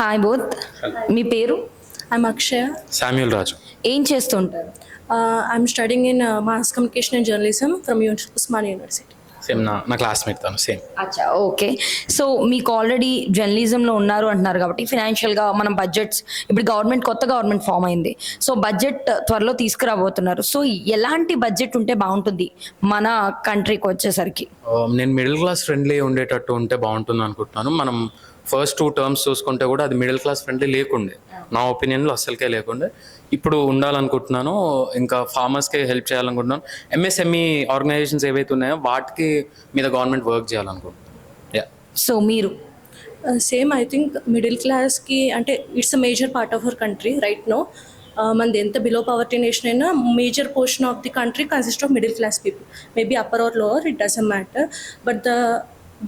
Hi both మీ పేరు? I'm Akshaya. Samuel Raju ఏం చేస్తుంటారు? Uh, I'm studying in uh, mass communication and journalism from Uni- Usmania University. Same నా నా classmate తను same అచ్చా ఓకే. సో మీకు ఆల్రెడీ జర్నలిజంలో ఉన్నారు అంటున్నారు కాబట్టి ఫినాన్షియల్గా మనం బడ్జెట్స్ ఇప్పుడు గవర్నమెంట్ కొత్త గవర్నమెంట్ ఫామ్ అయింది. సో బడ్జెట్ త్వరలో తీసుకురాబోతున్నారు. సో ఎలాంటి బడ్జెట్ ఉంటే బాగుంటుంది మన కంట్రీకి వచ్చేసరికి? Um, నేను మిడిల్ క్లాస్ ఫ్రెండ్లీ ఉండేటట్టు ఉంటే బాగుంటుంది అనుకుంటున్నాను. మనం ఫస్ట్ టూ టర్మ్స్ చూసుకుంటే కూడా అది మిడిల్ క్లాస్ ఫ్రెండ్లీ లేకుండే. నా ఒపీనియన్లో అస్సలకే లేకుండే. ఇప్పుడు ఉండాలనుకుంటున్నాను ఇంకా ఫార్మర్స్కి హెల్ప్ చేయాలనుకుంటున్నాను ఎంఎస్ఎంఈ ఆర్గనైజేషన్స్ ఏవైతే ఉన్నాయో వాటికి మీద గవర్నమెంట్ వర్క్ చేయాలనుకుంటున్నాను. యా సో మీరు? I think middle class ki అంటే it's uh major part of our country right no మనది ఎంత బిలో పవర్టీ నేషన్ అయినా major portion of the country consist of middle class people maybe upper or lower it doesn't matter but the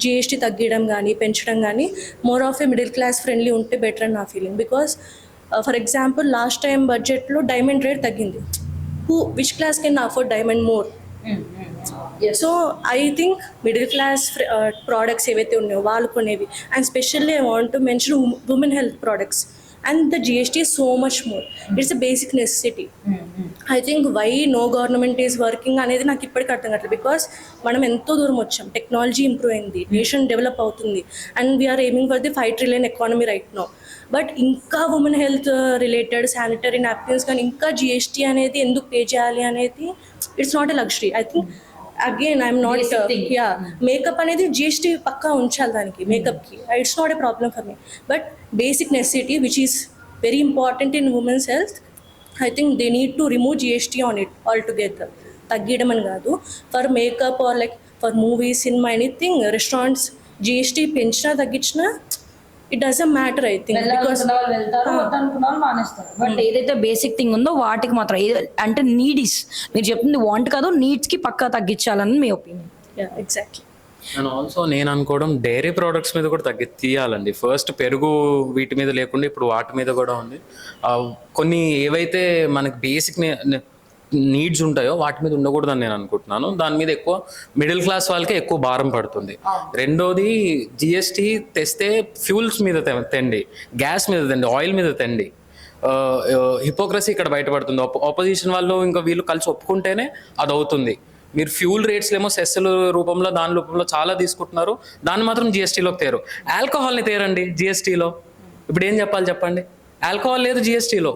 GST తగ్గడం కానీ పెంచడం కానీ more of a middle class friendly ఉంటే better అని నా feeling because for example last time బడ్జెట్లో diamond rate తగ్గింది. Who which class can afford diamond more so I think middle class products ఏవైతే ఉన్నాయో వాళ్ళు కొనేవి. And specially I want to mention women health products and the GST so much more it's uh basic necessity I think why no government is working అనేది నాకు ఇప్పటికీ అర్థం కావట్లేదు. Because మనం ఎంతో దూరం వచ్చాం. టెక్నాలజీ ఇంప్రూవ్ అయింది. నేషన్ డెవలప్ అవుతుంది. And we're aiming for the five trillion economy right no but ఇంకా women health related sanitary napkins కానీ ఇంకా జిఎస్టీ అనేది ఎందుకు పే చేయాలి అనేది it's not a luxury I think again I'm not yeah makeup అనేది GST పక్కా ఉంచాలి దానికి మేకప్కి it's not a problem for me but basic necessity which is very important in women's health I think they need to remove GST on it altogether తగ్గడం అని కాదు. For makeup or like for movies cinema anything restaurants GST పెంచినా తగ్గించినా it doesn't matter I think because but ఏదైతే basic thing ఉందో వాటికి మాత్రం అంటే నీడీస్ మీరు చెప్తుంది వాంట్ కాదు నీడ్స్కి పక్కా తగ్గించాలని మీ ఒపీనియన్ ఎగ్జాక్ట్లీ అండ్ ఆల్సో నేను అనుకోవడం డైరీ ప్రోడక్ట్స్ మీద కూడా తగ్గి తీయాలండి. ఫస్ట్ పెరుగు వీటి మీద లేకుండా ఇప్పుడు వాటి మీద కూడా ఉంది. ఆ, కొన్ని ఏవైతే మనకి బేసిక్ నీడ్స్ ఉంటాయో వాటి మీద ఉండకూడదని నేను అనుకుంటున్నాను. దాని మీద ఎక్కువ మిడిల్ క్లాస్ వాళ్ళకే ఎక్కువ భారం పడుతుంది. రెండోది జిఎస్టీ తెస్తే ఫ్యూల్స్ మీద తెండి. గ్యాస్ మీద తెండి. ఆయిల్ మీద తెండి. హిపోక్రసీ ఇక్కడ బయటపడుతుంది. ఆపోజిషన్ వాళ్ళు ఇంకా వీళ్ళు కలిసి ఒప్పుకుంటేనే అది అవుతుంది మీరు ఫ్యూల్ రేట్స్ ఏమో సెస్సుల రూపంలో దాని రూపంలో చాలా తీసుకుంటున్నారు. దాన్ని మాత్రం జిఎస్టీలోకి తేరు. ఆల్కహాల్ని తేరండి జిఎస్టీలో ఇప్పుడు ఏం చెప్పాలి చెప్పండి? ఆల్కహాల్ లేదు జిఎస్టీలో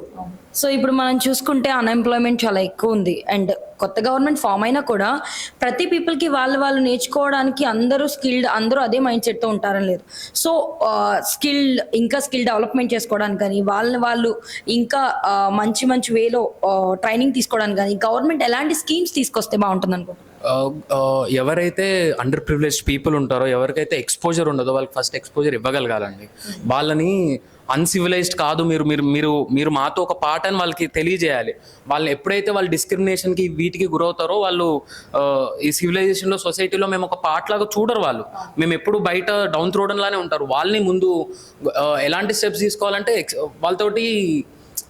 సో ఇప్పుడు మనం చూసుకుంటే అన్ఎంప్లాయ్మెంట్ చాలా ఎక్కువ ఉంది. అండ్ కొత్త గవర్నమెంట్ ఫామ్ అయినా కూడా ప్రతి పీపుల్కి వాళ్ళు వాళ్ళు నేర్చుకోవడానికి అందరూ స్కిల్డ్ అందరూ అదే మైండ్ సెట్తో ఉంటారని లేదు. సో స్కిల్డ్ ఇంకా స్కిల్ డెవలప్మెంట్ చేసుకోవడానికి కానీ వాళ్ళని వాళ్ళు ఇంకా మంచి మంచి వేలో ట్రైనింగ్ తీసుకోవడానికి కానీ గవర్నమెంట్ ఎలాంటి స్కీమ్స్ తీసుకొస్తే బాగుంటుంది అనుకుంటున్నాను ఎవరైతే అండర్ ప్రివిలేజ్ పీపుల్ ఉంటారో ఎవరికైతే ఎక్స్పోజర్ ఉండదో వాళ్ళకి ఫస్ట్ ఎక్స్పోజర్ ఇవ్వగలగాలండి. వాళ్ళని అన్సివిలైజ్డ్ కాదు మీరు మీరు మీరు మీరు మాతో ఒక పాట అని వాళ్ళకి తెలియజేయాలి. వాళ్ళు ఎప్పుడైతే వాళ్ళు డిస్క్రిమినేషన్కి వీటికి గురవుతారో వాళ్ళు ఈ సివిలైజేషన్లో సొసైటీలో మేము ఒక పాటలాగా లాగా చూడరు వాళ్ళు. మేము ఎప్పుడు బయట డౌన్ త్రోడన్లానే ఉంటారు. వాళ్ళని ముందు ఎలాంటి స్టెప్స్ తీసుకోవాలంటే వాళ్ళతోటి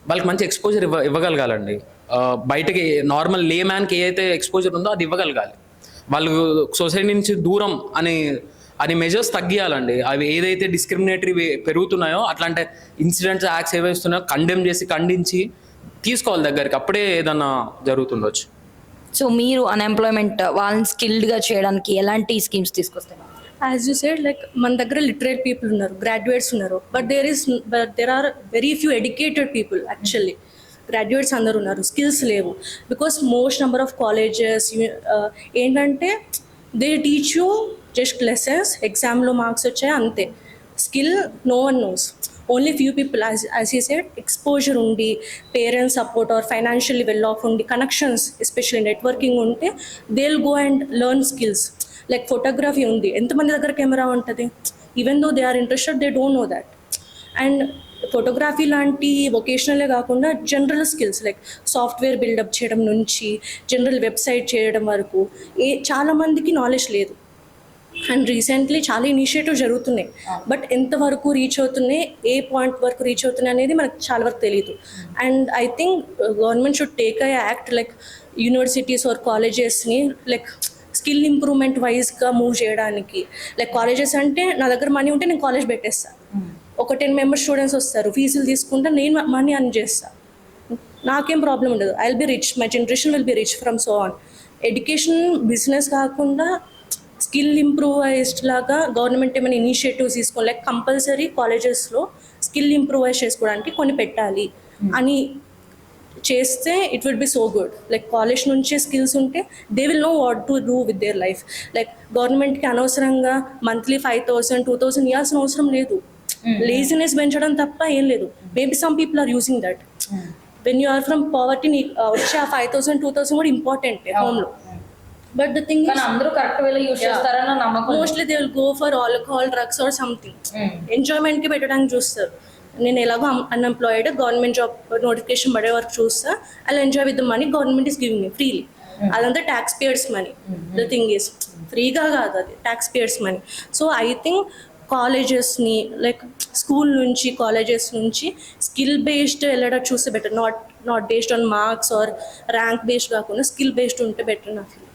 వాళ్ళకి మంచి ఎక్స్పోజర్ ఇవ్వ ఇవ్వగలగాలండి. బయటకి నార్మల్ లే మ్యాన్కి ఏదైతే ఎక్స్పోజర్ ఉందో అది ఇవ్వగలగాలి. వాళ్ళు సొసైటీ నుంచి దూరం అని అని మెజర్స్ తగ్గియాలండి. అవి ఏదైతే డిస్క్రిమినేటరీ పెరుగుతున్నాయో అట్లాంటి ఇన్సిడెంట్స్ యాక్ట్స్ ఏవేస్తున్నాయో కండెమ్ చేసి ఖండించి తీసుకోవాలి దగ్గరికి. అప్పుడే ఏదన్నా జరుగుతుండొచ్చు. సో మీరు అన్ఎంప్లాయ్మెంట్ వాళ్ళని స్కిల్డ్గా చేయడానికి ఎలాంటి స్కీమ్స్ తీసుకొస్తే యాజ్ యూ సైడ్ లైక్ మన దగ్గర లిటరేట్ పీపుల్ ఉన్నారు గ్రాడ్యుయేట్స్ ఉన్నారు but there is but there are very few educated people actually graduates అందరు ఉన్నారు. స్కిల్స్ లేవు. Because most number of colleges ఏంటంటే they teach you just lessons ఎగ్జామ్లో మార్క్స్ వచ్చాయి అంతే. Skill no one knows only few people as as I said exposure ఉండి parents support or financially well off ఉండి connections especially networking ఉంటే they will go and learn skills like photography ఉంది. ఎంతమంది దగ్గర camera ఉంటుంది? Even though they are interested they don't know that and photography లాంటి వొకేషనలే కాకుండా general skills like software buildup చేయడం నుంచి జనరల్ వెబ్సైట్ చేయడం వరకు ఏ చాలామందికి నాలెడ్జ్ లేదు. అండ్ రీసెంట్లీ చాలా ఇనిషియేటివ్ జరుగుతున్నాయి. బట్ ఎంతవరకు రీచ్ అవుతున్నాయి ఏ పాయింట్ వరకు రీచ్ అవుతున్నాయి అనేది మనకు చాలా వరకు తెలియదు and I think government should take I act like universities or కాలేజెస్ని like skill improvement వైజ్గా మూవ్ చేయడానికి. లైక్ కాలేజెస్ అంటే నా దగ్గర మనీ ఉంటే నేను కాలేజ్ పెట్టేస్తాను hmm. ఒక టెన్ మెంబర్స్ స్టూడెంట్స్ వస్తారు. ఫీజులు తీసుకుంటా నేను మనీ అర్న్ చేస్తా. నాకేం ప్రాబ్లం ఉండదు. I will be rich my generation will be rich from so on education business కాకుండా స్కిల్ ఇంప్రూవైజ్డ్ లాగా గవర్నమెంట్ ఏమైనా ఇనిషియేటివ్స్ తీసుకోవాలి. లైక్ కంపల్సరీ కాలేజెస్లో స్కిల్ ఇంప్రూవైజ్ చేసుకోవడానికి కొన్ని పెట్టాలి. అని చేస్తే it will be so good like college నుంచే స్కిల్స్ ఉంటే they will know what to do with their life like గవర్నమెంట్కి అనవసరంగా monthly five thousand two thousand ఇవ్వాల్సిన అవసరం లేదు. లేజినెస్ పెంచడం తప్ప ఏం లేదు. Maybe some people are using that when you are from poverty వచ్చే ఆ ఫైవ్ థౌసండ్ టూ థౌసండ్ కూడా ఇంపార్టెంట్ హోమ్లో బట్ ద థింగ్ అందరూ కరెక్ట్ వేలో చేస్తారన్న నమ్మకం mostly they will go for alcohol drugs or something ఎంజాయ్మెంట్కి పెట్టడానికి చూస్తారు. నేను ఎలాగో అన్ఎంప్లాయిడ్ గవర్నమెంట్ జాబ్ నోటిఫికేషన్ పడే వరకు చూస్తా. అలా enjoy with the money government is giving freely అదంతా taxpayers money the thing is ఫ్రీగా కాదు అది taxpayers money so I think కాలేజెస్ని like school నుంచి కాలేజెస్ నుంచి స్కిల్ బేస్డ్ వెళ్ళడం చూస్తే better not not based on marks or rank based కాకుండా skill based ఉంటే బెటర్ నా ఫీల్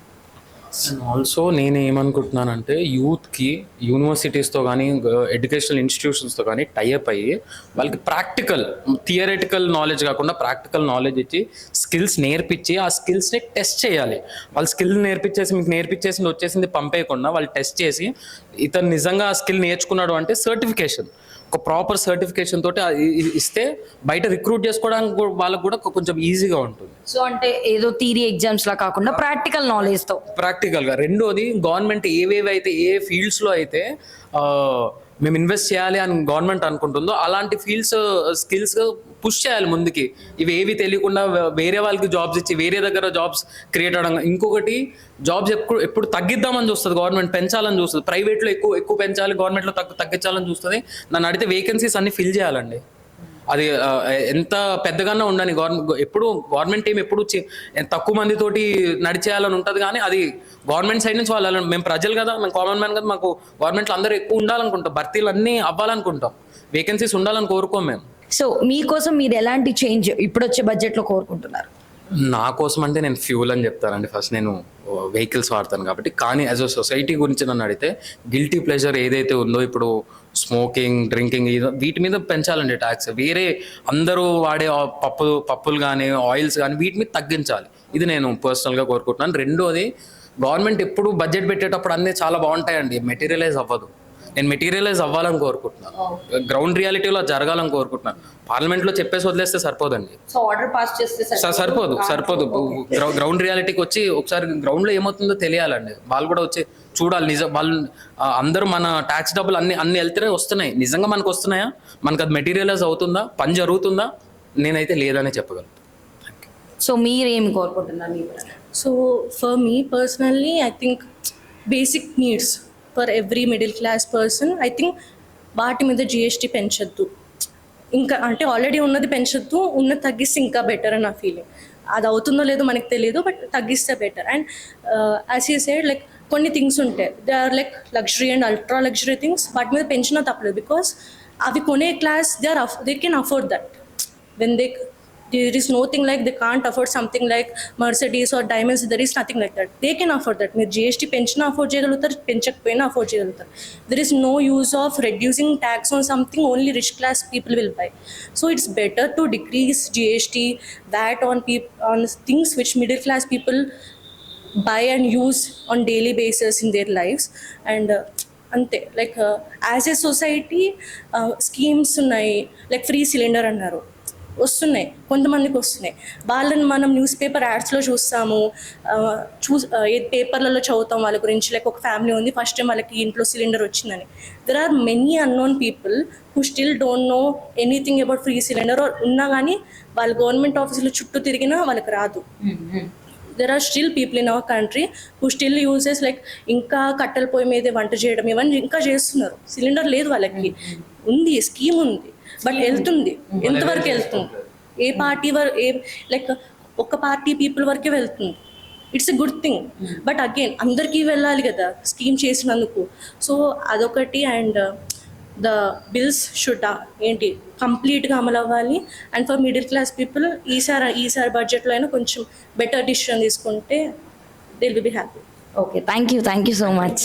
అండ్ ఆల్సో నేను ఏమనుకుంటున్నానంటే యూత్కి యూనివర్సిటీస్తో కానీ ఎడ్యుకేషనల్ ఇన్స్టిట్యూషన్స్తో కానీ టైఅప్ అయ్యి వాళ్ళకి ప్రాక్టికల్ థియరటికల్ నాలెడ్జ్ కాకుండా ప్రాక్టికల్ నాలెడ్జ్ ఇచ్చి స్కిల్స్ నేర్పించి ఆ స్కిల్స్ని టెస్ట్ చేయాలి. వాళ్ళ స్కిల్ నేర్పించేసి మీకు నేర్పించేసింది వచ్చేసింది పంపేయకుండా వాళ్ళు టెస్ట్ చేసి ఇతను నిజంగా ఆ స్కిల్ నేర్చుకున్నాడు అంటే సర్టిఫికేషన్ ఒక ప్రాపర్ సర్టిఫికేషన్ తోటి ఇస్తే బయట రిక్రూట్ చేసుకోవడానికి వాళ్ళకి కూడా కొంచెం ఈజీగా ఉంటుంది. సో అంటే ఏదో థీరీ ఎగ్జామ్స్ లా కాకుండా ప్రాక్టికల్ నాలెడ్జ్తో. ప్రాక్టికల్గా రెండోది గవర్నమెంట్ ఏవేవి అయితే ఏ ఫీల్డ్స్లో అయితే ఆ, మేము ఇన్వెస్ట్ చేయాలి అని గవర్నమెంట్ అనుకుంటుందో అలాంటి ఫీల్డ్స్ స్కిల్స్ పుష్ చేయాలి ముందుకి. ఇవి ఏవి తెలియకుండా వేరే వాళ్ళకి జాబ్స్ ఇచ్చి వేరే దగ్గర జాబ్స్ క్రియేట్ అవడం. ఇంకొకటి జాబ్స్ ఎప్పుడు ఎప్పుడు తగ్గిద్దామని చూస్తుంది గవర్నమెంట్ పెంచాలని చూస్తుంది. ప్రైవేట్లో ఎక్కువ ఎక్కువ పెంచాలి గవర్నమెంట్లో తగ్గు తగ్గించాలని చూస్తుంది. నన్ను అడిగితే వేకెన్సీస్ అన్ని ఫిల్ చేయాలండి. అది ఎంత పెద్దగానే ఉండని గవర్నమెంట్ ఎప్పుడు గవర్నమెంట్ టీం ఎప్పుడు చి- తక్కువ మందితోటి నడిచేయాలని ఉంటుంది కానీ అది గవర్నమెంట్ సైడ్ నుంచి వాళ్ళు మేము ప్రజలు కదా మేము కామన్ మ్యాన్ కదా మాకు గవర్నమెంట్లో అందరూ ఎక్కువ ఉండాలనుకుంటాం. భర్తీలు అన్నీ అవ్వాలనుకుంటాం. వేకెన్సీస్ ఉండాలని కోరుకోం మేము. సో మీకోసం మీరు ఎలాంటి చేంజ్ ఇప్పుడు వచ్చే బడ్జెట్లో కోరుకుంటున్నారు? నా కోసం అంటే నేను ఫ్యూల్ అని చెప్తానండి. ఫస్ట్ నేను వెహికల్స్ వాడతాను కాబట్టి. కానీ యాజ్ అ సొసైటీ గురించి నన్ను అడిగితే గిల్టీ ప్లెజర్ ఏదైతే ఉందో ఇప్పుడు స్మోకింగ్ డ్రింకింగ్ వీటి మీద పెంచాలండి ట్యాక్స్ వేరే అందరూ వాడే పప్పు పప్పులు కానీ ఆయిల్స్ కానీ వీటి మీద తగ్గించాలి. ఇది నేను పర్సనల్గా కోరుకుంటున్నాను. రెండోది గవర్నమెంట్ ఎప్పుడు బడ్జెట్ పెట్టేటప్పుడు అన్నీ చాలా బాగుంటాయండి. మెటీరియలైజ్ అవ్వదు. నేను మెటీరియలైజ్ అవ్వాలని కోరుకుంటున్నాను. గ్రౌండ్ రియాలిటీలో జరగాలని కోరుకుంటున్నాను. పార్లమెంట్లో చెప్పేసి వదిలేస్తే సరిపోదండి. సో ఆర్డర్ పాస్ చేస్తే స- సరిపోదు. సరిపోదు గ్రౌ- గ్రౌండ్ రియాలిటీకి వచ్చి ఒకసారి గ్రౌండ్లో ఏమవుతుందో తెలియాలండి. వాళ్ళు కూడా వచ్చి చూడాలి. నిజం వాళ్ళు అందరూ మన ట్యాక్స్ డబ్బులు అన్ని అన్ని వెళ్తేనే వస్తున్నాయి. నిజంగా మనకు వస్తున్నాయా? మనకు అది మెటీరియలైజ్ అవుతుందా? పని జరుగుతుందా? నేనైతే లేదనే చెప్పగలను సో మీరేం కోరుకుంటున్నారు? So for me personally I think basic needs for every middle class person I think వాటి మీద జిఎస్టీ పెంచొద్దు. ఇంకా అంటే ఆల్రెడీ ఉన్నది పెంచొద్దు ఉన్నది తగ్గిస్తే ఇంకా బెటర్ అని నా ఫీలింగ్ అది అవుతుందో లేదో మనకు తెలియదు బట్ తగ్గిస్తే better and as you said like కొన్ని థింగ్స్ ఉంటాయి they are like luxury and ultra luxury things వాటి మీద పెంచినా తప్పలేదు బికాస్ అవి కొనే class they are they can afford that when they there is nothing like they can't afford something like Mercedes or diamonds. There is nothing like that. They can afford that. మీరు GST పెంచినా afford చేయగలుగుతారు పెంచకపోయినా afford చేయగలుగుతారు there is no use of reducing tax on something only rich class people will buy so it's better to decrease GST VAT on peep on things which middle class people buy and use on daily basis in their lives. And uh, అంతే like as a society schemes ఉన్నాయి like free cylinder అన్నారు వస్తున్నాయి కొంతమందికి వస్తున్నాయి. వాళ్ళని మనం news paper యాడ్స్లో చూస్తాము చూ పేపర్లలో చదువుతాం వాళ్ళ గురించి లైక్ ఒక ఫ్యామిలీ ఉంది ఫస్ట్ టైం వాళ్ళకి ఇంట్లో సిలిండర్ వచ్చిందని. There are many unknown people who still don't know anything about free cylinder ఉన్నా కానీ వాళ్ళు గవర్నమెంట్ ఆఫీసులో చుట్టూ తిరిగినా వాళ్ళకి రాదు. There are still people in our country who still uses like ఇంకా కట్టెల పొయ్యి మీదే వంట చేయడం ఇవన్నీ ఇంకా చేస్తున్నారు. సిలిండర్ లేదు వాళ్ళకి. ఉంది స్కీమ్ ఉంది. బట్ వెళ్తుంది. ఎంతవరకు వెళ్తుంది. ఏ పార్టీ వర్ ఏ లైక్ ఒక పార్టీ పీపుల్ వరకే వెళ్తుంది. It's a good thing but again అందరికీ వెళ్ళాలి కదా స్కీమ్ చేసినందుకు. సో అదొకటి అండ్ ద బిల్స్ షుడ్ ఏంటి కంప్లీట్గా అమలు అవ్వాలి. And for middle class people ఈసారి ఈసారి బడ్జెట్లో అయినా కొంచెం బెటర్ డిసిషన్ తీసుకుంటే will be happy okay thank you thank you so much